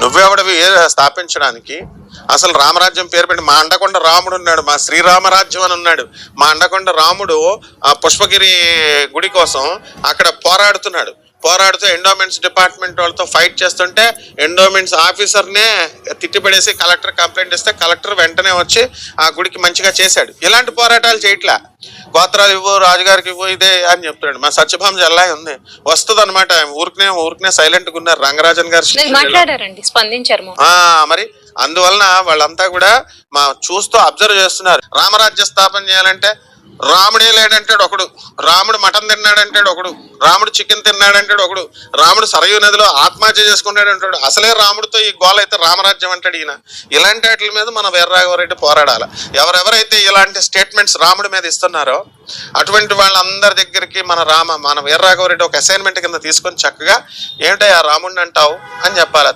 నువ్వెవడవి స్థాపించడానికి? అసలు రామరాజ్యం పేరు పెట్టి మా అండకొండ రాముడు ఉన్నాడు మా శ్రీరామరాజ్యం అని ఉన్నాడు. మా అండకొండ రాముడు ఆ పుష్పగిరి గుడి కోసం అక్కడ పోరాడుతున్నాడు. పోరాడుతూ ఎండోమెంట్స్ డిపార్ట్మెంట్ వాళ్ళతో ఫైట్ చేస్తుంటే ఎండోమెంట్స్ ఆఫీసర్నే తిట్టిపడేసి కలెక్టర్ కంప్లైంట్ ఇస్తే కలెక్టర్ వెంటనే వచ్చి ఆ గుడికి మంచిగా చేశాడు. ఇలాంటి పోరాటాలు చేయట్లా? గోత్రాలు ఇవ్వు రాజుగారికి ఇవ్వు ఇదే అని చెప్తున్నాడు. మా సత్యభామ జిల్లా ఉంది. వస్తుంది అనమాట ఊరికనే ఊరికనే సైలెంట్గా ఉన్నారు. రంగరాజన్ గారు. మాట్లాడారండి. స్పందించారు మరి అందువలన వాళ్ళంతా కూడా మా చూస్తూ అబ్జర్వ్ చేస్తున్నారు. రామరాజ్య స్థాపన చేయాలంటే రాముడే లేడంటాడు ఒకడు. రాముడు మటన్ తిన్నాడంటాడు ఒకడు. రాముడు చికెన్ తిన్నాడంటాడు ఒకడు. రాముడు సరయు నదిలో ఆత్మహత్య చేసుకున్నాడు అంటాడు అసలే రాముడితో ఈ గోల అయితే రామరాజ్యం అంటాడు ఈయన. ఇలాంటి వాటి మీద మన వీర్రాఘవరెడ్డి పోరాడాలి. ఎవరెవరైతే ఇలాంటి స్టేట్మెంట్స్ రాముడి మీద ఇస్తున్నారో అటువంటి వాళ్ళందరి దగ్గరికి మన రామ మన వీర్రాఘవరెడ్డి ఒక అసైన్మెంట్ కింద తీసుకొని చక్కగా ఏమిటయ్యా రాముడిని అంటావు? అని చెప్పాలి.